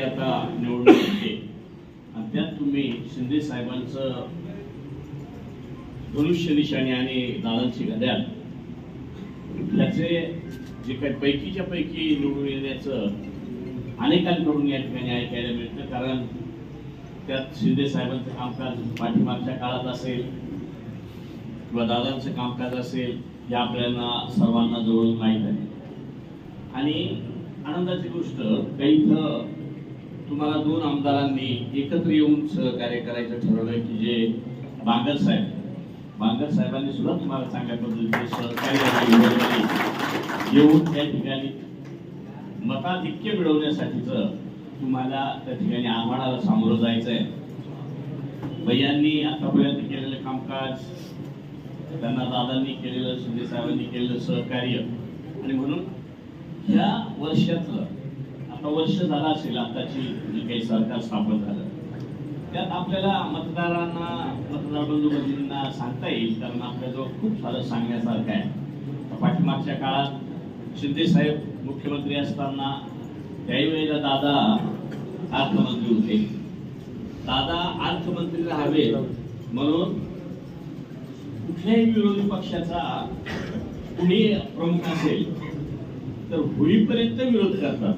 आता निवडणूक होते आणि त्यात तुम्ही शिंदे साहेबांचं धनुष्य निशाणी आणि दादांची घड्याळ त्याचे जे काही पैकीच्या पैकी निवडून येण्याचं अनेकांकडून या ठिकाणी ऐकायला मिळतं. कारण त्यात शिंदे साहेबांचं कामकाज पाठीमागच्या काळात असेल किंवा दादांचं कामकाज असेल हे आपल्याला सर्वांना जवळून माहीत आहे. आणि आनंदाची गोष्ट काही इथं तुम्हाला दोन आमदारांनी एकत्र येऊन सहकार्य करायचं ठरवलं की जे बांगर साहेब. बांगर साहेबांनी सुद्धा तुम्हाला चांगल्या पद्धतीने सहकार्य येऊन त्या ठिकाणी मताधिक्य मिळवण्यासाठीच तुम्हाला त्या ठिकाणी आव्हानाला सामोरं जायचं आहे भैयांनी आतापर्यंत केलेलं कामकाज त्यांना दादांनी केलेलं शिंदे साहेबांनी केलेलं सहकार्य. आणि म्हणून ह्या वर्षातलं आता वर्ष झाला असेल आताची जी काही सरकार स्थापन झालं. त्यात आपल्याला मतदारांना मतदार बंधू सांगता येईल कारण आपल्याजवळ खूप सारं सांगण्यासारखं आहे. पाठीमागच्या काळात शिंदे साहेब मुख्यमंत्री असताना त्याही वेळेला दादा अर्थमंत्री होते. दादा अर्थमंत्री राहावे म्हणून कुठल्याही विरोधी पक्षाचा कुणी प्रमुख असेल तर होईपर्यंत विरोध करतात.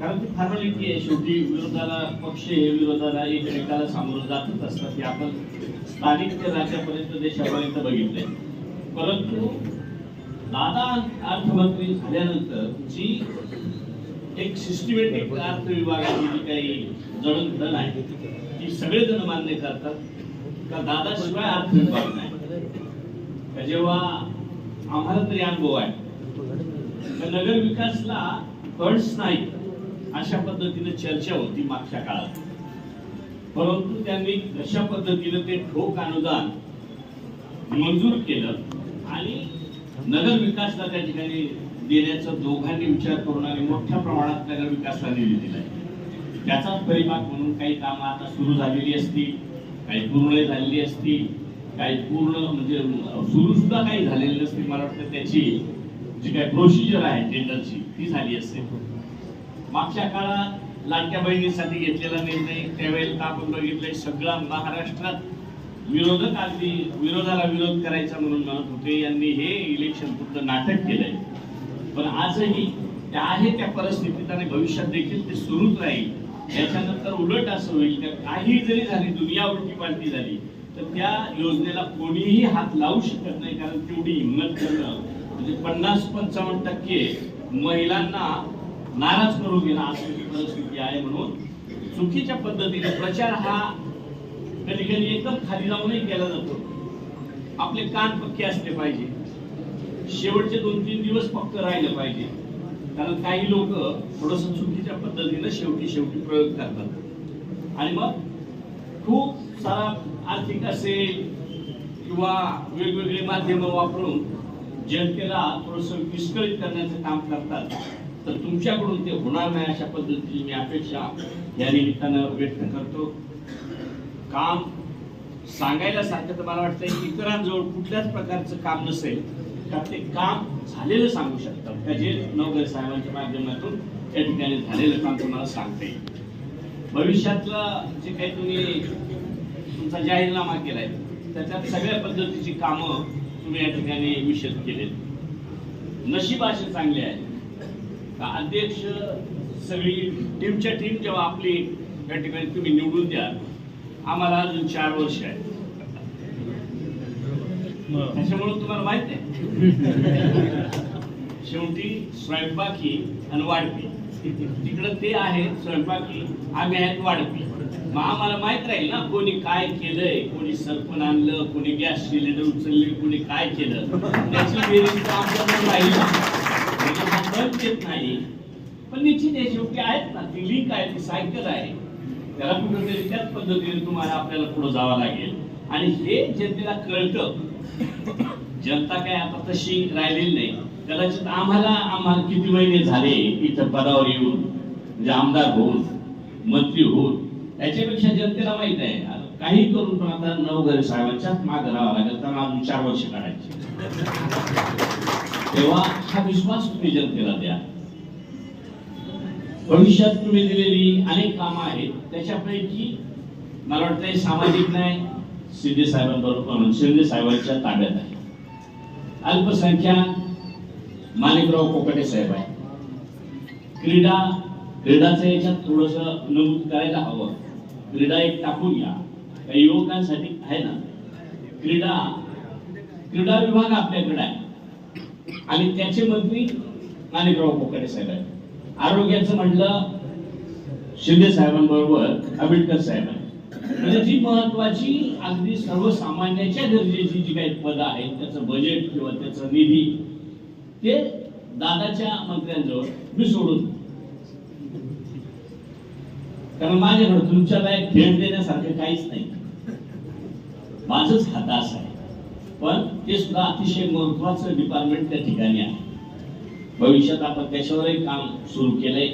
कारण ती फॉर्मॅलिटी आहे. शेवटी विरोधाला पक्ष हे विरोधाला एकमेकाला सामोरं जातच असतात हे आपण स्थानिक ते राज्यापर्यंत देशापर्यंत बघितलंय. परंतु दादा अर्थमंत्री झाल्यानंतर जी एक सिस्टमॅटिक अर्थ विभागाची जी काही जडणघडण आहे ती सगळेजण मान्य करतात. का दादाशिवाय अर्थ विभाग नाही जेव्हा आम्हाला तरी अनुभव आहे नगर विकासला फंड्स नाही अशा पद्धतीने चर्चा होती मागच्या काळात. परंतु त्यांनी कशा पद्धतीने ते ठोक अनुदान मंजूर केलं आणि नगर विकासला त्या ठिकाणी देण्याचा दोघांनी विचार करून आणि मोठ्या प्रमाणात नगर विकासला निधी दिलाय. त्याचाच परिपाक म्हणून काही कामं आता सुरू झालेली असतील काही पूर्ण झालेली असतील काही पूर्ण म्हणजे सुरू सुद्धा काही झालेली नसतील मला वाटतं त्याची जी काही प्रोसिजर आहे टेंडरची ती झाली असते. मागच्या काळात लाडक्या बहिणीसाठी घेतलेला निर्णय त्यावेळेला आपण बघितलंय सगळा महाराष्ट्रात विरोधक अगदी विरोधाला विरोध करायचा म्हणून म्हणत होते. यांनी हे इलेक्शन पुरतं नाटक केलंय. पण आजही त्या आहे त्या परिस्थितीत आणि भविष्यात देखील ते सुरूच राहील. याच्यानंतर उलट असं होईल त्या काही जरी झाली दुनिया उलटी पालटी झाली तर त्या योजनेला कोणीही हात लावू शकत नाही कारण तेवढी हिंमत करणं म्हणजे पन्नास पंचावन्न टक्के महिलांना नाराज करून गेला अशी परिस्थिती आहे म्हणून चुकीच्या पद्धतीने प्रचार हा कधी कधी एकदम खाली जाऊनही केला जातो. आपले कान पक्के असले पाहिजे. शेवटचे दोन तीन दिवस फक्त राहिलं पाहिजे. कारण काही लोक थोडस चुकीच्या पद्धतीने शेवटी शेवटी प्रयोग करतात. आणि मग खूप सारा आर्थिक असेल किंवा वेगवेगळे माध्यम वापरून जनतेला थोडस विस्कळीत करण्याचं काम करतात. तर तुमच्याकडून ते होणार नाही अशा पद्धतीची मी अपेक्षा या निमित्तानं व्यक्त करतो. काम सांगायला सारखं तर मला वाटतं की इतरांजवळ कुठल्याच प्रकारचं काम नसेल का ते काम झालेलं सांगू शकतात. का जे नवगर साहेबांच्या माध्यमातून या ठिकाणी झालेलं काम तुम्हाला सांगता येईल. भविष्यातलं जे काही तुम्ही तुमचा जाहीरनामा केलाय त्याच्यात सगळ्या पद्धतीची कामं तुम्ही या ठिकाणी विषद केलेत. नशीब असे चांगले आहे. अध्यक्ष सगळी टीमच्या टीम जेव्हा आपली या ठिकाणी तुम्ही निवडून द्या आम्हाला अजून चार वर्ष आहे त्याच्यामुळे तुम्हाला माहीत आहे. शेवटी स्वयंपाकी आणि वाढपी. तिकडं ते आहे स्वयंपाकी. आम्ही आहेत वाढपी. मग आम्हाला माहीत राहील ना कोणी काय केलंय कोणी सरपण आणलं कोणी गॅस सिलेंडर उचलले कोणी काय केलं. त्याची बेरीज तर राहील बंद येत नाही. पण निश्चित आहे शेवटी आहेत ना ती लिंक आहे ती सायकल आहे. त्याला कुठेतरी त्याच पद्धतीने तुम्हाला आपल्याला पुढे जावं लागेल. आणि हे जनतेला कळतं. जनता काय आता तशी राहिलेली नाही. कदाचित आम्हाला आम्हाला किती महिने झाले इथं पदावर येऊन? म्हणजे आमदार होऊन मंत्री होऊन याच्यापेक्षा जनतेला माहीत आहे. आता काही करून पण आता नवघरे साहेबांच्याच माग राहावं लागेल. त्यांना अजून चार वर्ष काढायची. तेव्हा हा विश्वास तुम्ही जनतेला द्या. भविष्यात तुम्ही दिलेली अनेक कामं आहेत. त्याच्यापैकी मला वाटतं सामाजिक न्याय शिंदे साहेबांबरोबर शिंदे साहेबांच्या ताब्यात आहे. अल्पसंख्याक माणिकराव कोकटे साहेब आहे क्रीडा क्रीडाचं याच्यात थोडस नमूद करायला हवं. क्रीडा एक टाकून घ्या. काही युवकांसाठी आहे ना? क्रीडा क्रीडा विभाग आपल्याकडे आहे. आणि त्याचे मंत्री माणिकराव कोकडे साहेब आहेत. आरोग्याचं म्हटलं शिंदे साहेबांबरोबर आंबेडकर साहेब आहे म्हणजे जी महत्वाची अगदी सर्वसामान्याच्या गरजेची जी काही पद आहेत त्याचं बजेट किंवा त्याचं निधी ते दादाच्या मंत्र्यांजवळ मी सोडून कारण माझ्याकडे तुमच्याला एक भेट देण्यासारखं काहीच नाही. माझच हातास आहे. पण ते सुद्धा अतिशय महत्वाचं डिपार्टमेंट त्या ठिकाणी आहे. भविष्यात आपण त्याच्यावरही काम सुरू केलंय.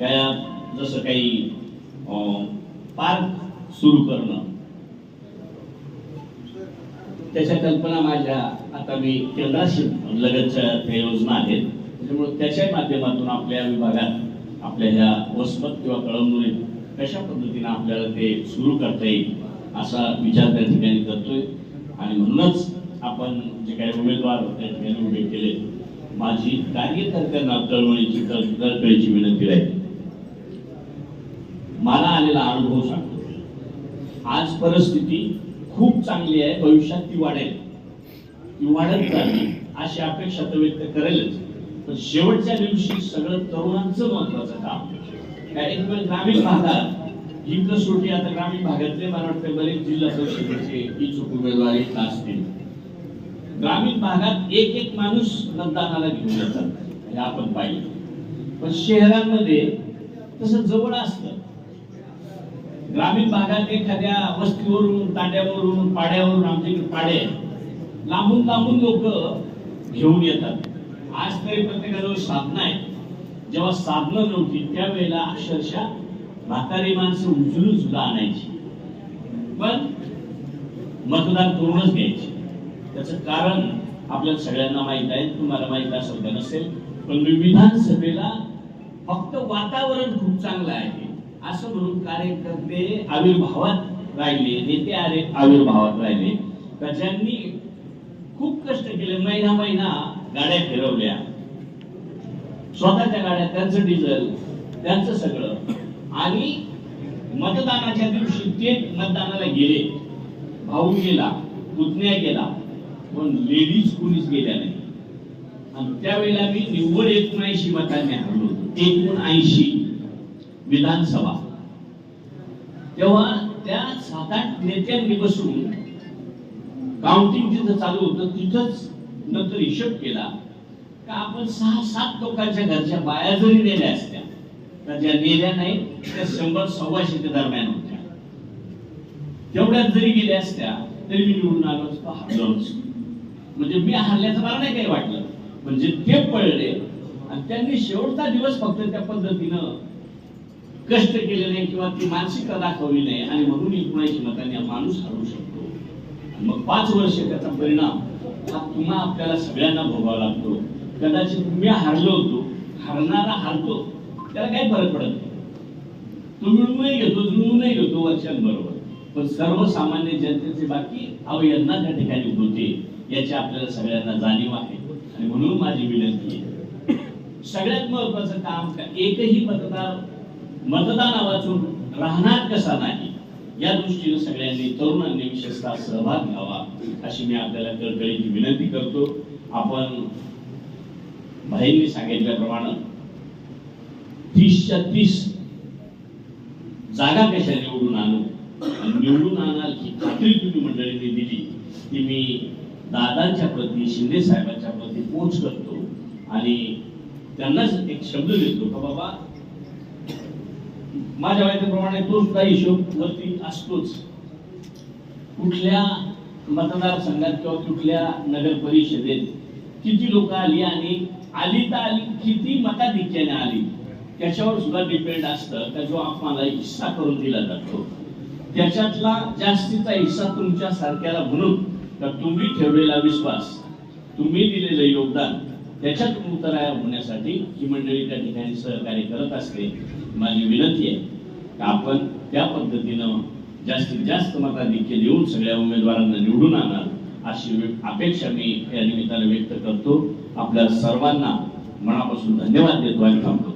काय जसं काही पार्क सुरू करणं. त्याच्या कल्पना माझ्या आता मी केंद्राशी लगतच्या योजना आहेत. त्याच्यामुळे त्याच्या माध्यमातून आपल्या विभागात आपल्या ह्या वसमत किंवा कळमनुरीत कशा पद्धतीने आपल्याला ते सुरू करता येईल असा विचार त्या ठिकाणी करतोय. आणि म्हणूनच आपण जे काही उमेदवार त्या ठिकाणी उभे केले माझी कार्यकर्त्यांना कळवण्याची कळकळीची विनंती राहील. मला आलेला अनुभव सांगतो. आज परिस्थिती खूप चांगली आहे भविष्यात ती वाढेल. ती वाढत चालली अशी अपेक्षा तर व्यक्त करेलच. पण शेवटच्या दिवशी सगळं तरुणांचं महत्वाचं काम. काय एक ग्रामीण भागात ही कसोटी आता ग्रामीण भागातले मला वाटतं बरेच जिल्हा परिषदेचे इच्छुक उमेदवार इथं असतील. ग्रामीण भागात एक एक माणूस मतदानाला घेऊन जातात हे आपण पाहिलं. पण शहरांमध्ये तसं जवळ असतं. ग्रामीण भागात एखाद्या वस्तीवरून तांड्यावरून पाड्यावरून आमच्याकडे पाडे लांबून लांबून लोक घेऊन येतात. आज तरी प्रत्येकाजवळ साधना आहेत. जेव्हा साधनं नव्हती त्यावेळेला अक्षरशः म्हातारी माणसं उचलून सुद्धा आणायची. पण मतदान करूनच घ्यायची. त्याचं कारण आपल्याला सगळ्यांना माहीत आहे तुम्हाला माहीत असेल का नसेल पण मी विधानसभेला फक्त वातावरण खूप चांगलं आहे. असं म्हणून कार्यकर्ते आविर्भावात राहिले नेते आरे आविर्भावात राहिले. का ज्यांनी खूप कष्ट केले महिना महिना गाड्या फिरवल्या. स्वतःच्या गाड्या त्यांचं डिझेल त्यांचं सगळं. आणि मतदानाच्या दिवशी ते मतदानाला गेले. भाऊ गेला पुतण्या गेला पण लेडीज कुणीच गेल्या नाही. आणि त्यावेळेला मी निव्वळ एकोणऐंशी मतांनी हरलो होतो. एकोणऐंशी विधानसभा. तेव्हा त्या सात आठ नेत्यांनी बसून काउंटिंग जिथं चालू होतं तिथंच नंतर हिशोब केला का आपण सहा सात लोकांच्या घरच्या बाया जरी नेल्या असत्या तर ज्या नेल्या नाही त्या शंभर सव्वाशे दरम्यान होत्या. तेवढ्यात जरी गेल्या असत्या तरी मी निवडून आलो असतो हरलो म्हणजे मी हरल्याचं मला नाही काही वाटलं. म्हणजे ते पळले आणि त्यांनी शेवटचा दिवस फक्त त्या पद्धतीनं कष्ट केले नाही किंवा ती मानसिकता दाखवली नाही. आणि म्हणून एकोणऐंशी मतांनी हा माणूस हरवू शकतो. मग पाच वर्ष त्याचा परिणाम हा तुम्हा आपल्याला सगळ्यांना भोगावा लागतो. कदाचित मी हारलो होतो हरणारा हारतो त्याला काही फरक पडत नाही. तो मिळवूनही घेतो जुळवूनही घेतो वर्षांबरोबर. पण सर्वसामान्य जनतेचे बाकी अवयंना त्या ठिकाणी होते याची आपल्याला सगळ्यांना जाणीव आहे. आणि म्हणून माझी विनंती आहे. सगळ्यात महत्वाचं काम का एकही मतदार मतदाना वाचून राहणार कसा नाही? या दृष्टीने सगळ्यांनी तरुणांनी विशेषतः सहभाग घ्यावा अशी मी आपल्याला कळकळीची विनंती करतो. आपण भाईंनी सांगितल्याप्रमाणे तीसच्या तीस जागा कशा निवडून आणू? निवडून आणाल ही खात्री तुम्ही मंडळींनी दिली ती मी दादांच्या प्रती शिंदे साहेबांच्या प्रती पोच करतो. आणि त्यांनाच एक शब्द देतो का बाबा माझ्या माहितीप्रमाणे तो सुद्धा हिशोब वरती असतोच. कुठल्या मतदारसंघात किंवा कुठल्या नगर परिषदेत किती लोक आली आणि आली तर आली किती मताधिक्याने आली त्याच्यावर सुद्धा डिपेंड असतं का जो आम्हाला हिस्सा करून दिला जातो. त्याच्यातला जास्तीचा हिस्सा तुमच्या सारख्याला म्हणून तर तुम्ही ठेवलेला विश्वास तुम्ही दिलेलं योगदान त्याच्यात उतराया होण्यासाठी ही मंडळी त्या ठिकाणी सहकार्य करत असते. माझी विनंती आहे की आपण त्या पद्धतीनं जास्तीत जास्त मताधिक्य देऊन सगळ्या उमेदवारांना निवडून आणणार अशी अपेक्षा मी या निमित्ताने व्यक्त करतो. आपल्या सर्वांना मनापासून धन्यवाद देतो आणि थांबतो.